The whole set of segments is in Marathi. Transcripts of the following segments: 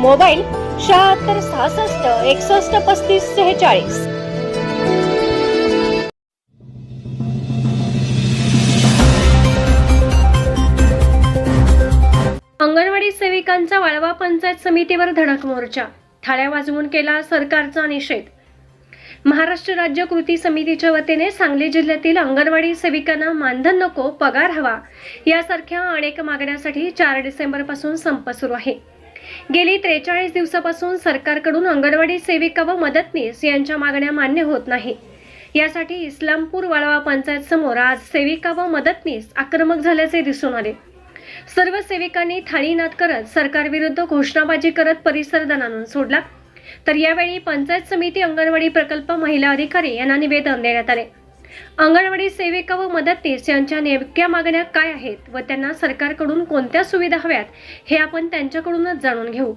Mobile शहात्तर सहासष्ट एकसष्ट पस्तीस सेहेचाळीस. अंगणवाडी सेविकांचा वाळवा पंचायत समितीवर धडक मोर्चा थाळ्या वाजवून केला सरकारचा निषेध. महाराष्ट्र राज्य कृती समितीच्या वतीने सांगली जिल्ह्यातील अंगणवाडी सेविकांना मानधन नको पगार हवा यासारख्या अनेक मागण्यासाठी चार डिसेंबरपासून संप सुरू आहे. गेली त्रेचाळीस दिवसापासून सरकारकडून अंगणवाडी सेविका व मदतनीस यांच्या मागण्या मान्य होत नाही. यासाठी इस्लामपूर वाळवा पंचायत समोर आज सेविका व मदतनीस आक्रमक झाल्याचे दिसून आले. सर्व सेविकांनी थाळीनाद करत सरकारविरुद्ध घोषणाबाजी करत परिसर दणानून सोडला. तर यावेळी पंचायत समिती अंगणवाडी प्रकल्प महिला अधिकारी यांना निवेदन देण्यात आले. अंगणवाडी सेविका व मदतनीस यांच्या नेमक्या मागण्या काय आहेत व त्यांना सरकारकडून कोणत्या सुविधा हव्यात हे आपण त्यांच्याकडूनच जाणून घेऊ.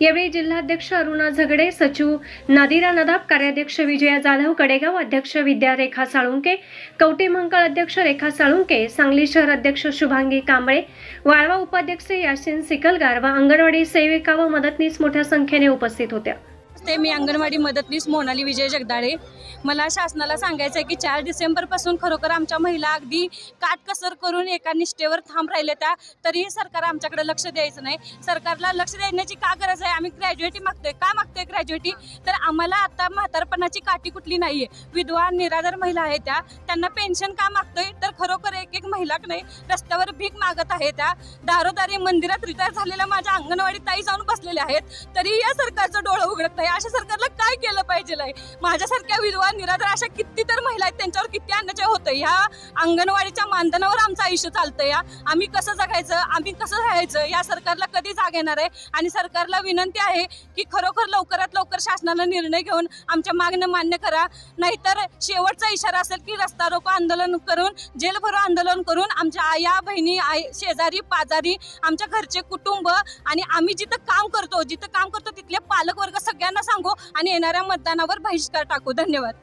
यावेळी जिल्हाध्यक्ष अरुणा झगडे सचिव नादिरा नदाब कार्याध्यक्ष विजया जाधव कडेगाव अध्यक्ष विद्या रेखा साळुंके कवटे मंगळ अध्यक्ष रेखा साळुंके सांगली शहर अध्यक्ष शुभांगी कांबळे वाळवा उपाध्यक्ष यासिन सिकलगार व अंगणवाडी सेविका व मदतनीस मोठ्या संख्येने उपस्थित होत्या. ते मी अंगणवाडी मदतनीस मोनाली विजय जगदाळे. मला शासनाला सांगायचं आहे की चार डिसेंबरपासून खरोखर आमच्या महिला अगदी काटकसर करून एका निष्ठेवर थांब राहिल्या त्या तरीही सरकार आमच्याकडे लक्ष द्यायचं नाही. सरकारला लक्ष देण्याची का गरज आहे? आम्ही ग्रॅज्युएटी मागतोय. का मागतोय ग्रॅज्युएटी तर आम्हाला आता म्हातारपणाची काठी कुठली नाही आहे विधवा निराधार महिला आहेत त्या. त्यांना पेन्शन का मागतोय? तर खरोखर एक एक महिला नाही रस्त्यावर भीक मागत आहे त्या. दारोदारी मंदिरात रिटायर झालेल्या माझ्या अंगणवाडी ताई जाऊन बसलेल्या आहेत. तरी या सरकारचं डोळं उघडत नाही. अशा सरकारला काय केलं पाहिजे माझ्यासारख्या विधवा निराधार अशा किती तर महिला आहेत त्यांच्यावर किती अन्याय होतं ह्या अंगणवाडीच्या मानधनावर आमचं आयुष्य चालतं या आम्ही कसं जगायचं आम्ही कसं राहायचं या सरकारला कधी जाग येणार आहे? आणि सरकारला विनंती आहे की खरोखर लवकरात लवकर शासनाला निर्णय घेऊन आमच्या मागण्या मान्य करा. नाहीतर शेवटचा इशारा असेल की रस्ता रोको आंदोलन करून जेलभरो आंदोलन करून आमच्या आया बहिणी आई शेजारी पाजारी आमच्या घरचे कुटुंब आणि आम्ही जिथं काम करतो जिथं काम करतो तिथले पालकवर्ग सगळ्यांना सांगू आणि येणाऱ्या मतदानावर बहिष्कार टाकू. धन्यवाद.